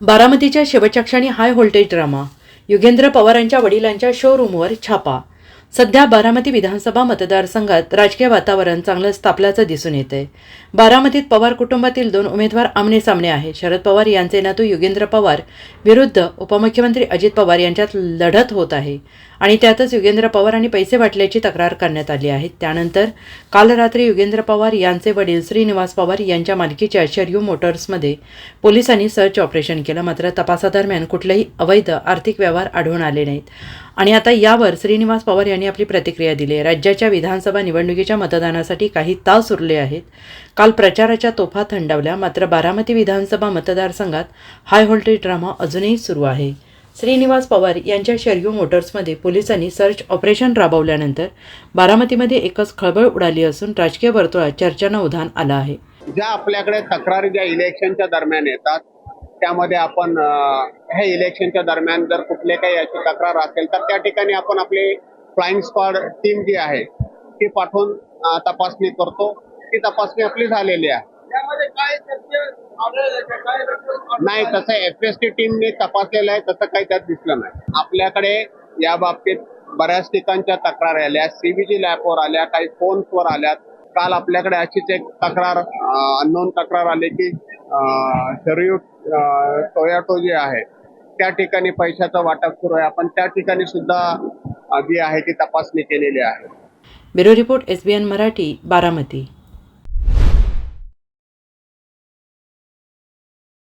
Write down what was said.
बारामतीच्या शेवटच्या क्षणी हाय व्होल्टेज ड्रामा. युगेंद्र पवारांच्या वडिलांच्या शोरूमवर छापा. सध्या बारामती विधानसभा मतदारसंघात राजकीय वातावरण चांगलंच तापल्याचं दिसून येतंय. बारामतीत पवार कुटुंबातील दोन उमेदवार आमने सामने आहेत. शरद पवार यांचे नातू युगेंद्र पवार विरुद्ध उपमुख्यमंत्री अजित पवार यांच्यात लढत होत आहे आणि त्यातच युगेंद्र पवारांनी पैसे वाटल्याची तक्रार करण्यात आली आहे. त्यानंतर काल रात्री युगेंद्र पवार यांचे वडील श्रीनिवास पवार यांच्या मालकीच्या शर्यू मोटर्समध्ये पोलिसांनी सर्च ऑपरेशन केलं. मात्र तपासादरम्यान कुठलेही अवैध आर्थिक व्यवहार आढळून आले नाहीत. आणि आता यावर श्रीनिवास पवार यांनी आपली प्रतिक्रिया दिली आहे. राज्याच्या विधानसभा निवडणुकीच्या मतदानासाठी काही तास उरले आहेत. काल प्रचाराच्या तोफा थंडावल्या मात्र बारामती विधानसभा मतदारसंघात हाय व्होल्टेज ड्रामा अजूनही सुरू आहे. श्रीनिवास पवार यांच्या शर्यू मोटर्समध्ये पोलिसांनी सर्च ऑपरेशन राबवल्यानंतर बारामतीमध्ये एकच खळबळ उडाली असून राजकीय वर्तुळात चर्चांना उधाण आलं आहे. ज्या आपल्याकडे तक्रारी ज्या इलेक्शनच्या दरम्यान येतात त्यामध्ये आपण हे इलेक्शनच्या दरम्यान जर कुठले काही अशी तक्रार असेल तर त्या ठिकाणी आपण आपली फ्लाइंग स्क्वॉड टीम जी आहे ती पाठवून तपासणी करतो. ती तपासणी आपली झालेली आहे. नाही तसं एफ एस टी टीमने तपासलेलं आहे तसं काही त्यात दिसलं नाही. आपल्याकडे या बाबतीत बऱ्याच ठिकाणच्या तक्रार आल्या सीबीजी लॅबवर आल्या काही फोन्सवर आल्या काल आपल्याकडे अशीच एक तक्रार अननोन तक्रार आली की शरयू टोयाटो जे आहे त्या ठिकाणी पैशाचं वाटप सुरू आहे. आपण त्या ठिकाणी सुद्धा जी आहे ती तपासणी केलेली आहे. Bureau report S B N Marathi Baramati.